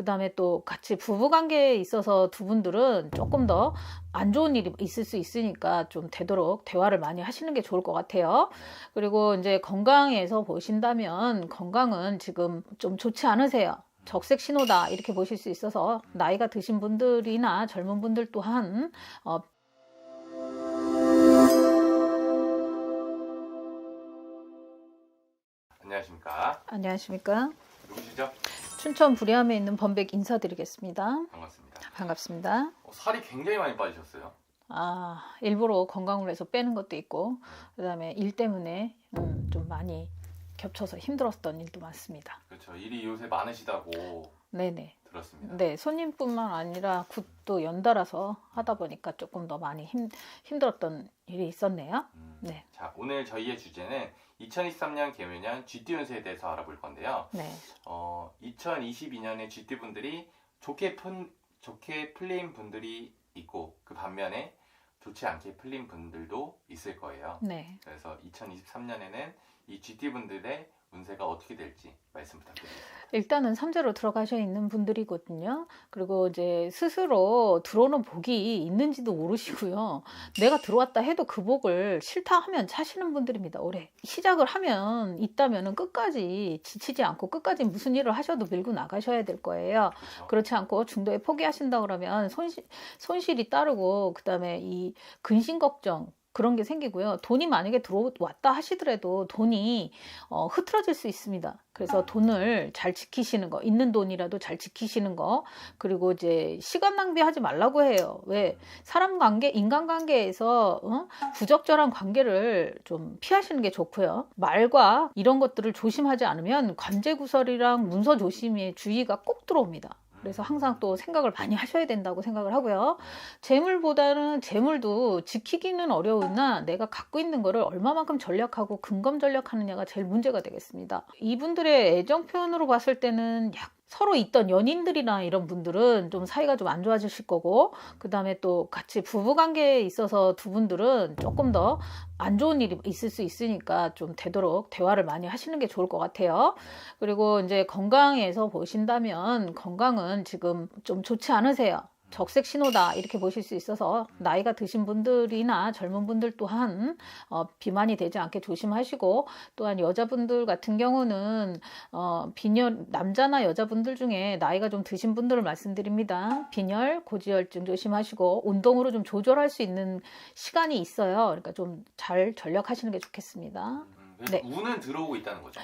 그 다음에 또 같이 부부관계에 있어서 두 분들은 조금 더 안 좋은 일이 있을 수 있으니까 좀 되도록 대화를 많이 하시는 게 좋을 것 같아요. 그리고 이제 건강에서 보신다면 건강은 지금 좀 좋지 않으세요. 적색 신호다 이렇게 보실 수 있어서 나이가 드신 분들이나 젊은 분들 또한 어, 안녕하십니까. 안녕하십니까? 춘천 불야함에 있는 범백 인사드리겠습니다. 반갑습니다. 반갑습니다. 어, 살이 굉장히 많이 빠지셨어요. 아 일부러 건강을 해서 빼는 것도 있고 그다음에 일 때문에 음, 좀 많이 겹쳐서 힘들었던 일도 많습니다. 그렇죠. 일이 요새 많으시다고 네네. 들었습니다. 네, 손님뿐만 아니라 굿도 연달아서 하다 보니까 조금 더 많이 힘, 힘들었던 일이 있었네요. 음, 네. 자, 오늘 저희의 주제는 2023년 개묘년 GT 운세에 대해서 알아볼 건데요. 네. 어, 2022년에 GT 분들이 좋게 푼 좋게 풀린 분들이 있고 그 반면에 좋지 않게 풀린 분들도 있을 거예요. 네. 그래서 2023년에는 이 GT 분들의 운세가 어떻게 될지 말씀 부탁드리겠습니다. 일단은 삼재로 들어가셔 있는 분들이거든요. 그리고 이제 스스로 들어오는 복이 있는지도 모르시고요. 내가 들어왔다 해도 그 복을 싫다 하면 차시는 분들입니다. 올해 시작을 하면 있다면은 끝까지 지치지 않고 끝까지 무슨 일을 하셔도 밀고 나가셔야 될 거예요. 그렇죠? 그렇지 않고 중도에 포기하신다 그러면 손실, 손실이 따르고 그다음에 이 근심 걱정 그런 게 생기고요. 돈이 만약에 들어왔다 하시더라도 돈이 어, 흐트러질 수 있습니다. 그래서 돈을 잘 지키시는 거, 있는 돈이라도 잘 지키시는 거, 그리고 이제 시간 낭비하지 말라고 해요. 왜? 사람 관계, 인간 관계에서 어? 부적절한 관계를 좀 피하시는 게 좋고요. 말과 이런 것들을 조심하지 않으면 관제 구설이랑 문서 조심에 주의가 꼭 들어옵니다. 그래서 항상 또 생각을 많이 하셔야 된다고 생각을 하고요. 재물보다는 재물도 지키기는 어려우나 내가 갖고 있는 거를 얼마만큼 전략하고 근검 전략하느냐가 제일 문제가 되겠습니다. 이분들의 애정 표현으로 봤을 때는 약 서로 있던 연인들이나 이런 분들은 좀 사이가 좀 안 좋아지실 거고 그 다음에 또 같이 부부 관계에 있어서 두 분들은 조금 더 안 좋은 일이 있을 수 있으니까 좀 되도록 대화를 많이 하시는 게 좋을 것 같아요. 그리고 이제 건강에서 보신다면 건강은 지금 좀 좋지 않으세요. 적색 신호다 이렇게 보실 수 있어서 나이가 드신 분들이나 젊은 분들 또한 어, 비만이 되지 않게 조심하시고 또한 여자분들 같은 경우는 어, 빈혈 남자나 여자분들 중에 나이가 좀 드신 분들을 말씀드립니다. 빈혈, 고지혈증 조심하시고 운동으로 좀 조절할 수 있는 시간이 있어요. 그러니까 좀 잘 전략하시는 게 좋겠습니다. 음, 네. 운은 들어오고 있다는 거죠.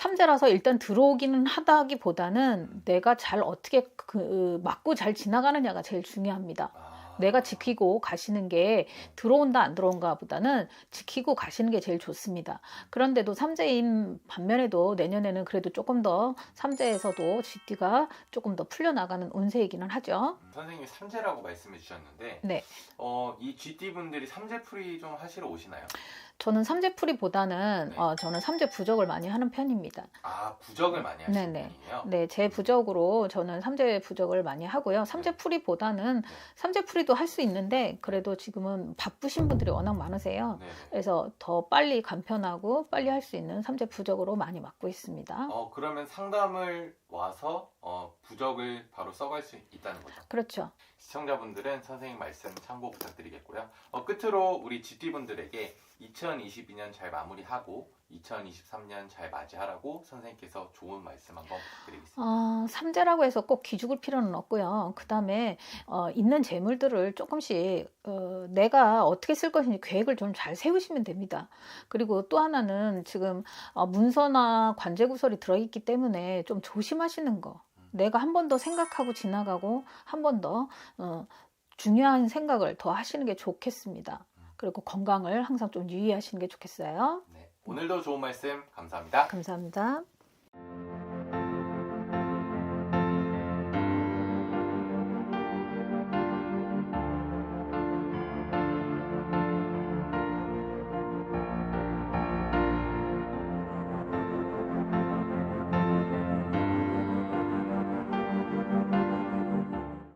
삼재라서 일단 들어오기는 하다기보다는 내가 잘 어떻게 그 맞고 잘 지나가느냐가 제일 중요합니다. 아, 내가 지키고 가시는 게 들어온다 안 들어온가 보다는 지키고 가시는 게 제일 좋습니다. 그런데도 삼재인 반면에도 내년에는 그래도 조금 더 삼재에서도 GT가 조금 더 풀려나가는 운세이기는 하죠. 음, 선생님이 삼재라고 말씀해 주셨는데 네. 어, 이 GT 분들이 삼재풀이 좀 하시러 오시나요? 저는 삼재풀이보다는 네. 어, 저는 삼재 부적을 많이 하는 편입니다. 아 부적을 많이 하시는 네네. 분이에요? 네, 제 부적으로 저는 삼재 부적을 많이 하고요. 삼재 풀이보다는 삼재 풀이도 할 수 있는데 그래도 지금은 바쁘신 분들이 워낙 많으세요. 네네. 그래서 더 빨리 간편하고 빨리 할 수 있는 삼재 부적으로 많이 맡고 있습니다. 어 그러면 상담을 와서 어, 부적을 바로 써갈 수 있다는 거죠. 그렇죠. 시청자분들은 선생님 말씀 참고 부탁드리겠고요. 어, 끝으로 우리 GT 분들에게 2022년 잘 마무리하고 2023년 잘 맞이하라고 선생님께서 좋은 말씀 한번 부탁드리겠습니다. 어, 삼재라고 해서 꼭 기죽을 필요는 없고요. 그 다음에 어, 있는 재물들을 조금씩 어, 내가 어떻게 쓸 것인지 계획을 좀 잘 세우시면 됩니다. 그리고 또 하나는 지금 어, 문서나 관제 구설이 들어있기 때문에 좀 조심하시는 거. 내가 한 번 더 생각하고 지나가고 한 번더 어, 중요한 생각을 더 하시는 게 좋겠습니다. 그리고 건강을 항상 좀 유의하시는 게 좋겠어요. 네, 오늘도 좋은 말씀 감사합니다. 감사합니다.